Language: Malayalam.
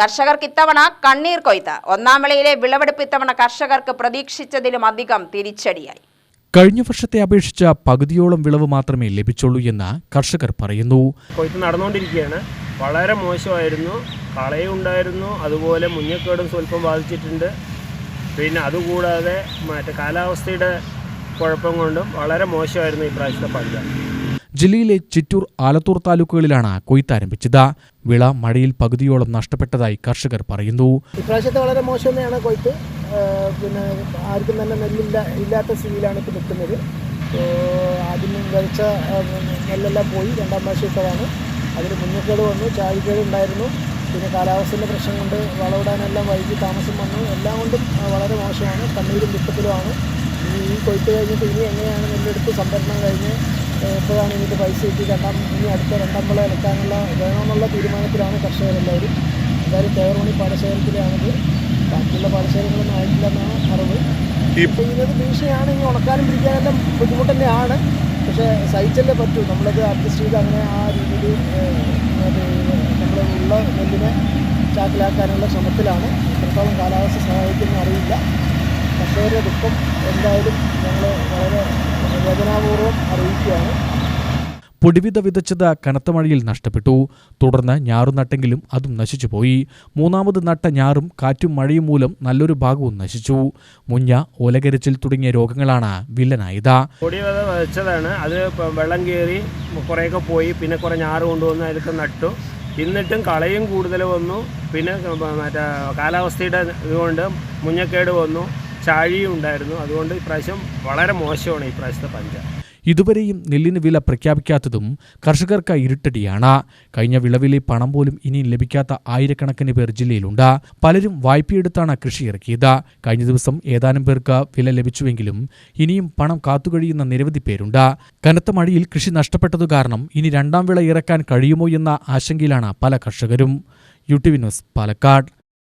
കർഷകർക്ക് ഇത്തവണ കണ്ണീർ കൊയ്ത്ത് ഒന്നാം വിളയിലെ വിളവെടുപ്പ് ഇത്തവണ കർഷകർക്ക് പ്രതീക്ഷിച്ചതിലും അധികം തിരിച്ചടിയായി. കഴിഞ്ഞ വർഷത്തെ അപേക്ഷിച്ച പകുതിയോളം വിളവ് മാത്രമേ ലഭിച്ചുള്ളൂ എന്ന് കർഷകർ പറയുന്നു. കൊയ്ത്ത് നടന്നുകൊണ്ടിരിക്കുകയാണ്. വളരെ മോശമായിരുന്നു. കളയും ഉണ്ടായിരുന്നു. അതുപോലെ മുഞ്ഞക്കേടും സ്വല്പം ബാധിച്ചിട്ടുണ്ട്. പിന്നെ അതുകൂടാതെ മറ്റേ കാലാവസ്ഥയുടെ കുഴപ്പം കൊണ്ടും വളരെ മോശമായിരുന്നു ഈ പ്രാവശ്യത്തെ പഞ്ച ജില്ലയിലെ ചിറ്റൂർ ആലത്തൂർ താലൂക്കുകളിലാണ് കൊയ്ത്ത് ആരംഭിച്ചത്. വിള മഴയിൽ പകുതിയോളം നഷ്ടപ്പെട്ടതായി കർഷകർ പറയുന്നു. ഇപ്രാവശ്യത്തെ വളരെ മോശം തന്നെയാണ് കൊയ്ത്ത് പിന്നെ ആർക്കും തന്നെ നെല്ലില്ല ഇല്ലാത്ത സ്ഥിതിയിലാണ് ഇപ്പോൾ നിൽക്കുന്നത്. ആദ്യം വിളിച്ച നെല്ലെല്ലാം പോയി രണ്ടാം പ്രാവശ്യത്തതാണ് അതിന് മുന്നേക്കേട് വന്നു ചാഴിക്കേട് ഉണ്ടായിരുന്നു. പിന്നെ കാലാവസ്ഥയുടെ പ്രശ്നം കൊണ്ട് വളവിടാനെല്ലാം വൈകി താമസം വന്നു. എല്ലാം കൊണ്ടും വളരെ മോശമാണ്. കണ്ണീരും ദുഃഖത്തിലുമാണ്. ഈ കൊയ്ത്ത് കഴിഞ്ഞിട്ട് ഇനി എങ്ങനെയാണ് നെല്ലെടുത്ത് സംഭരണം കഴിഞ്ഞ് എപ്പോഴാണ് ഇതിന്റെ പൈസ കിട്ടി രണ്ടാം ഇനി അടുത്ത രണ്ടാം വിള ഇറക്കാനുള്ള വേണമെന്നുള്ള തീരുമാനത്തിലാണ് കർഷകരെല്ലാവരും. എന്തായാലും തേവർമണി പാടശേഖരത്തിലാണിത്. ബാക്കിയുള്ള പാടശേഖരങ്ങളൊന്നും ആയിട്ടില്ലെന്നാണ് അറിവ്. ഇപ്പോൾ ഇതിനൊരു ഭീഷണിയാണ് ഇനി ഉണക്കാനും പിടിക്കാനെല്ലാം ബുദ്ധിമുട്ട് തന്നെയാണ് പക്ഷേ സഹിച്ചല്ലേ പറ്റൂ. നമ്മളത് അഡ്ജസ്റ്റ് ചെയ്ത് അങ്ങനെ ആ രീതിയിൽ നമ്മൾ ഉള്ള നെല്ലിനെ ചാക്കിലാക്കാനുള്ള ശ്രമത്തിലാണ്. എത്രത്തോളം കാലാവസ്ഥ സഹായിക്കുന്ന അറിയില്ല. കർഷകരുടെ ദുഃഖം എന്തായാലും ഞങ്ങൾ വളരെ വേദനാപൂർവം അറിയിക്കുകയാണ്. പൊടിവിത വിതച്ചത് കനത്ത മഴയിൽ നഷ്ടപ്പെട്ടു. തുടർന്ന് ഞാറു നട്ടെങ്കിലും അതും നശിച്ചുപോയി മൂന്നാമത് നട്ട ഞാറും കാറ്റും മഴയും മൂലം നല്ലൊരു ഭാഗവും നശിച്ചു. മുഞ്ഞ ഓലകരച്ചിൽ തുടങ്ങിയ രോഗങ്ങളാണ് വില്ലനായത്. പൊടിവിത വിതച്ചതാണ്. വെച്ചതാണ് അത് വെള്ളം കയറി കുറേയൊക്കെ പോയി. പിന്നെ കുറേ ഞാറ് കൊണ്ടുവന്ന് അതിലൊക്കെ നട്ടു. എന്നിട്ടും കളയും കൂടുതൽ വന്നു. പിന്നെ മറ്റേ കാലാവസ്ഥയുടെ ഇതുകൊണ്ട് മുഞ്ഞക്കേട് വന്നു. ചാഴിയും ഉണ്ടായിരുന്നു. അതുകൊണ്ട് ഇപ്രാവശ്യം വളരെ മോശമാണ് ഈ പ്രാവശ്യത്തെ പഞ്ച. ഇതുവരെയും നെല്ലിന് വില പ്രഖ്യാപിക്കാത്തതും കർഷകർക്ക് ഇരുട്ടടിയാണ്. കഴിഞ്ഞ വിളവിലെ പണം പോലും ഇനി ലഭിക്കാത്ത ആയിരക്കണക്കിന് പേർ ജില്ലയിലുണ്ട്. പലരും വായ്പയെടുത്താണ് കൃഷി ഇറക്കിയത്. കഴിഞ്ഞ ദിവസം ഏതാനും പേർക്ക് വില ലഭിച്ചുവെങ്കിലും ഇനിയും പണം കാത്തുകഴിയുന്ന നിരവധി പേരുണ്ട്. കനത്ത മഴയിൽ കൃഷി നഷ്ടപ്പെട്ടതു കാരണം ഇനി രണ്ടാം വിള ഇറക്കാൻ കഴിയുമോ എന്ന ആശങ്കയിലാണ് പല കർഷകരും. U T V news Palakkad.